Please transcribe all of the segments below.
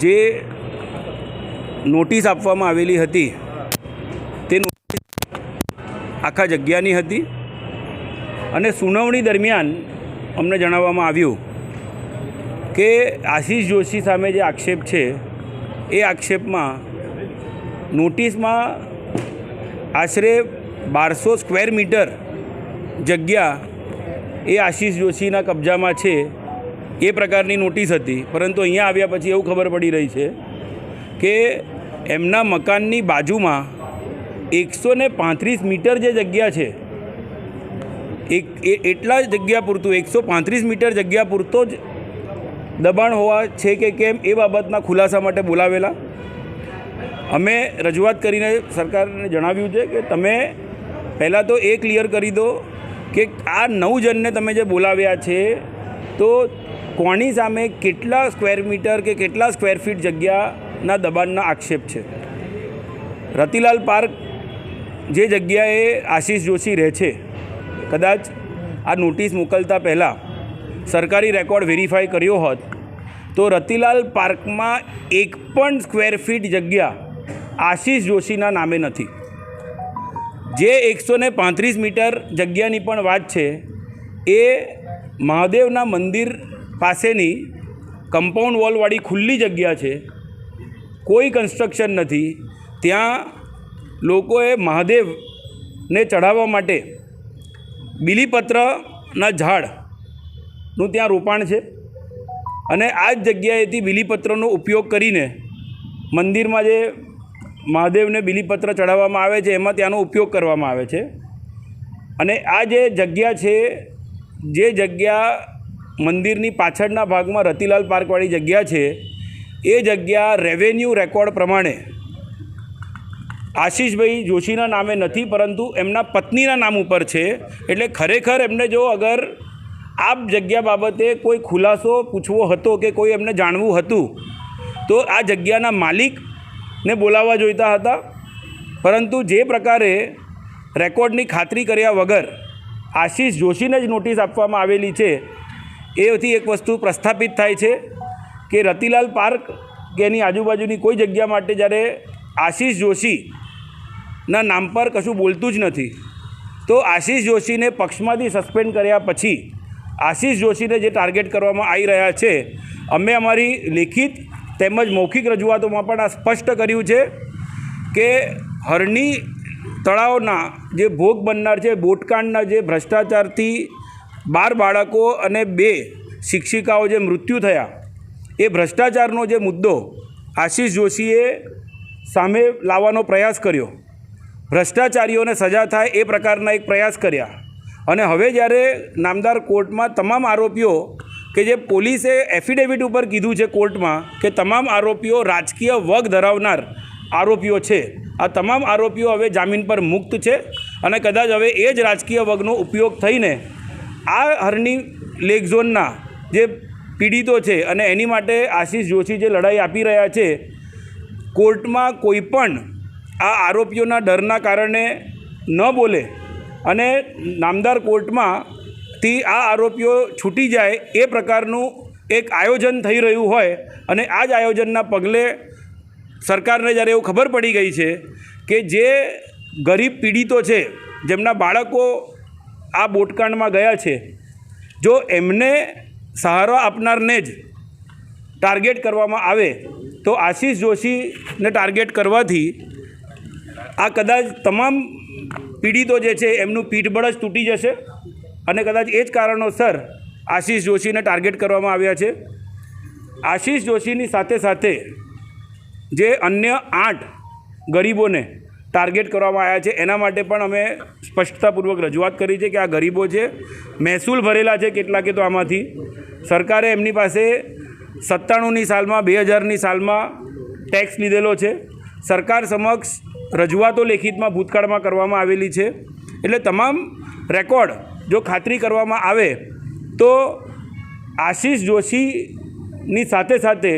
જે નોટિસ આપવામાં આવેલી હતી, તે નોટિસ આખા જગ્યાની હતી અને સુનાવણી દરમિયાન અમને જણાવવામાં આવ્યું કે આશીષ જોશી સામે જે આક્ષેપ છે, એ આક્ષેપમાં નોટિસમાં આશરે બારસો સ્ક્વેર મીટર જગ્યા એ આશીષ જોશીના કબજામાં છે. એ પ્રકારની નોટિસ હતી. પરંતુ અહીંયા આવ્યા પછી એવું ખબર પડી રહી છે કે એમના મકાનની બાજુમાં એકસો ને પાંત્રીસ મીટર જે જગ્યા છે, એક એટલા જગ્યા પૂરતું, એકસો પાંત્રીસ મીટર જગ્યા પૂરતો જ દબાણ હોવા છે કે કેમ એ બાબતના ખુલાસા માટે બોલાવેલા. અમે રજૂઆત કરીને સરકારને જણાવ્યું છે કે તમે પહેલાં તો એ ક્લિયર કરી દો કે આ નવ જણને તમે જે બોલાવ્યા છે, તો કોની સામે કેટલા સ્ક્વેર મીટર કે કેટલા સ્ક્વેર ફીટ જગ્યાના દબાણના આક્ષેપ છે? રતિલાલ પાર્ક જે જગ્યાએ આશીષ જોશી રહે છે, કદાચ આ નોટિસ મોકલતા પહેલાં સરકારી રેકોર્ડ વેરીફાઈ કર્યો હોત, તો રતિલાલ પાર્કમાં એક પણ સ્ક્વેર ફીટ જગ્યા આશીષ જોશીના નામે નથી. જે એકસો ને પાંત્રીસ મીટર જગ્યાની પણ વાત છે, એ મહાદેવના મંદિર પાસેની કમ્પાઉન્ડ વોલવાળી ખુલ્લી જગ્યા છે. કોઈ કન્સ્ટ્રક્શન નથી. ત્યાં લોકોએ મહાદેવને ચઢાવવા માટે બીલીપત્રના ઝાડનું ત્યાં રોપાણ છે. અને આ જ જગ્યાએથી બીલીપત્રનો ઉપયોગ કરીને મંદિરમાં જે મહાદેવને બીલીપત્ર ચડાવવામાં આવે છે, એમાં ત્યાંનો ઉપયોગ કરવામાં આવે છે. અને આ જે જગ્યા છે, જે જગ્યા મંદિરની પાછળના ભાગમાં રતિલાલ પાર્કવાળી જગ્યા છે. એ જગ્યા રેવન્યુ રેકોર્ડ પ્રમાણે આશીષભાઈ જોશીના નામે નથી, પરંતુ એમના પત્નીના નામ ઉપર છે. એટલે ખરેખર એમને જો અગર આ જગ્યા બાબતે કોઈ ખુલાસો પૂછવો હતો કે કોઈ એમને જાણવું હતું, તો આ જગ્યાના માલિકને બોલાવવા જોઈતા હતા. પરંતુ જે પ્રકારે રેકોર્ડની ખાતરી કર્યા વગર આશીષ જોશીને જ નોટિસ આપવામાં આવેલી છે એથી એક વસ્તુ પ્રસ્થાપિત થાય છે કે રતિલાલ પાર્ક કે એની આજુબાજુની કોઈ જગ્યા માટે જ્યારે આશીષ જોશીના નામ પર કશું બોલતું જ નથી, તો આશીષ જોશીને પક્ષમાંથી સસ્પેન્ડ કર્યા પછી આશીષ જોશીને જે ટાર્ગેટ કરવામાં આવી રહ્યા છે, અમે અમારી લેખિત તેમજ મૌખિક રજૂઆતોમાં પણ આ સ્પષ્ટ કર્યું છે કે હરણી તળાવના જે ભોગ બનનાર છે, બોટકાંડના જે ભ્રષ્ટાચારથી બાર બાળકો અને બે શિક્ષિકાઓ જે મૃત્યુ થયા, એ ભ્રષ્ટાચારનો જે મુદ્દો આશીષ જોશીએ સામે લાવવાનો પ્રયાસ કર્યો. ભ્રષ્ટાચારીઓને સજા થાય એ પ્રકારના એક પ્રયાસ કર્યા. અને હવે જ્યારે નામદાર કોર્ટમાં તમામ આરોપીઓ કે જે પોલીસે એફિડેવિટ ઉપર કીધું છે કોર્ટમાં કે તમામ આરોપીઓ રાજકીય વગ ધરાવનાર આરોપીઓ છે, આ તમામ આરોપીઓ હવે જામીન પર મુક્ત છે અને કદાચ હવે એ જ રાજકીય વગનો ઉપયોગ થઈને આ હરની લેક ઝોનના જે પીડિતો છે અને એની માટે આશીષ જોશી જે લડાઈ આપી રહ્યા છે, કોર્ટમાં કોઈ પણ આ આરોપીઓના ડરના કારણે ન બોલે અને નામદાર કોર્ટમાંથી આ આરોપીઓ છૂટી જાય એ પ્રકારનું એક આયોજન થઈ રહ્યું હોય અને આ જ આયોજનના પગલે સરકારને જ્યારે એવું ખબર પડી ગઈ છે કે જે ગરીબ પીડિતો છે, જેમના બાળકો આ બોટકાંડમાં ગયા છે. જો એમને સહારો આપનારને જ ટાર્ગેટ કરવામાં આવે, તો આશીષ જોશીને ટાર્ગેટ કરવાથી આ કદાચ તમામ પીડિતો જે છે, એમનું પીઠબળ જ તૂટી જશે અને કદાચ એ જ કારણોસર આશીષ જોશીને ટાર્ગેટ કરવામાં આવ્યા છે. આશીષ જોશીની સાથે સાથે જે અન્ય આઠ ગરીબોને ટાર્ગેટ કરવામાં આવ્યા છે. એના માટે પણ અમે સ્પષ્ટતાપૂર્વક રજૂઆત કરી છે કે આ ગરીબો છે, મહેસૂલ ભરેલા છે કેટલાકે તો આમાંથી. સરકારે એમની પાસે સત્તાણુંની સાલમાં, બે હજારની સાલમાં ટેક્સ લીધેલો છે. સરકાર સમક્ષ રજૂઆતો લેખિતમાં ભૂતકાળમાં કરવામાં આવેલી છે. એટલે તમામ રેકોર્ડ જો ખાતરી કરવામાં આવે, તો આશીષ જોશીની સાથે સાથે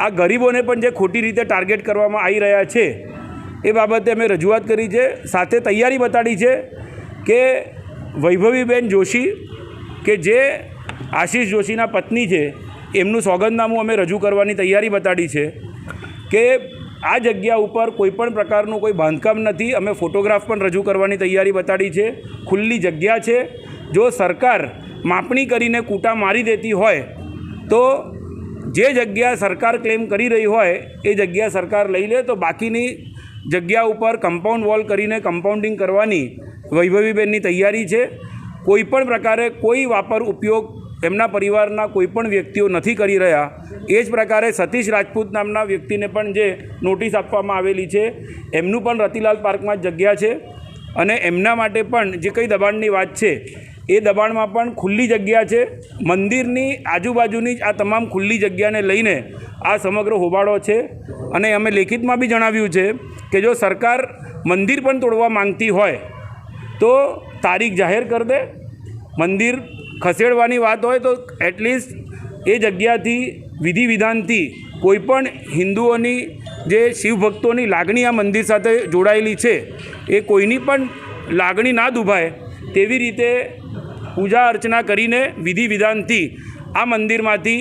આ ગરીબોને પણ જે ખોટી રીતે ટાર્ગેટ કરવામાં આવી રહ્યા છે એ બાબતે અમે રજૂઆત કરી છે. સાથે તૈયારી બતાડી છે કે વૈભવીબેન જોશી કે જે આશીષ જોશીના પત્ની છે, એમનું સોગંદનામું અમે રજૂ કરવાની તૈયારી બતાડી છે કે આ જગ્યા ઉપર કોઈપણ પ્રકારનું કોઈ બાંધકામ નથી. અમે ફોટોગ્રાફ પણ રજૂ કરવાની તૈયારી બતાડી છે. ખુલ્લી જગ્યા છે. જો સરકાર માપણી કરીને કૂટા મારી દેતી હોય, તો જે જગ્યા સરકાર ક્લેમ કરી રહી હોય, એ જગ્યા સરકાર લઈ લે. તો બાકીની જગ્યા ઉપર કમ્પાઉન્ડ વોલ કરીને કમ્પાઉન્ડિંગ કરવાની વૈભવીબેનની તૈયારી છે. કોઈ પણ પ્રકારે કોઈ વાપર ઉપયોગ એમના પરિવારના કોઈ પણ વ્યક્તિઓ નથી કરી રહ્યા. એ જ પ્રકારે સતીશ રાજપૂત નામના વ્યક્તિને પણ જે નોટિસ આપવામાં આવેલી છે, એમનું પણ રતિલાલ પાર્કમાં જ જગ્યા છે. અને એમના માટે પણ જે કંઈ દબાણની વાત છે એ દબાણમાં પણ ખુલ્લી જગ્યા છે. મંદિરની આજુબાજુની આ તમામ ખુલ્લી જગ્યાને લઈને આ સમગ્ર હોબાળો છે. અને અમે લેખિતમાં બી જણાવ્યું છે કે જો સરકાર મંદિર પણ તોડવા માંગતી હોય, તો તારીખ જાહેર કરી દે. મંદિર ખસેડવાની વાત હોય તો એટલીસ્ટ એ જગ્યાથી વિધિ વિધાનથી કોઈપણ હિન્દુઓની જે શિવભક્તોની લાગણી આ મંદિર સાથે જોડાયેલી છે, એ કોઈની પણ લાગણી ના દુભાય, તેવી રીતે પૂજા અર્ચના કરીને વિધિ વિધાનથી આ મંદિરમાંથી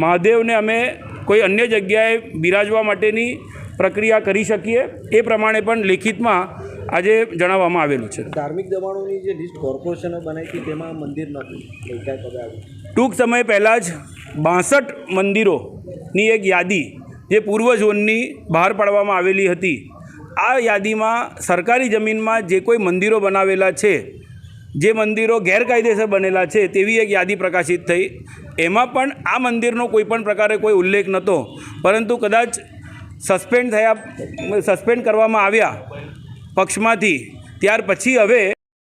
મહાદેવને અમે કોઈ અન્ય જગ્યાએ બિરાજવા માટેની પ્રક્રિયા કરી શકીએ એ પ્રમાણે પણ લેખિતમાં આજે જણાવવામાં આવેલું છે. ધાર્મિક દબાણોની જે લિસ્ટ કોર્પોરેશનો બનાવી હતી તેમાં મંદિર નહોતું. ટૂંક સમય પહેલાં જ બાસઠ મંદિરોની એક યાદી જે પૂર્વ ઝોનની બહાર પાડવામાં આવેલી હતી આ યાદીમાં સરકારી જમીનમાં જે કોઈ મંદિરો બનાવેલા છે જે મંદિરો ગેરકાયદેસર બનેલા છે તેવી એક યાદી પ્રકાશિત થઈ. એમાં પણ આ મંદિરનો કોઈપણ પ્રકારે કોઈ ઉલ્લેખ નહોતો. પરંતુ કદાચ સસ્પેન્ડ થયા, સસ્પેન્ડ કરવામાં આવ્યા પક્ષમાંથી. ત્યાર પછી હવે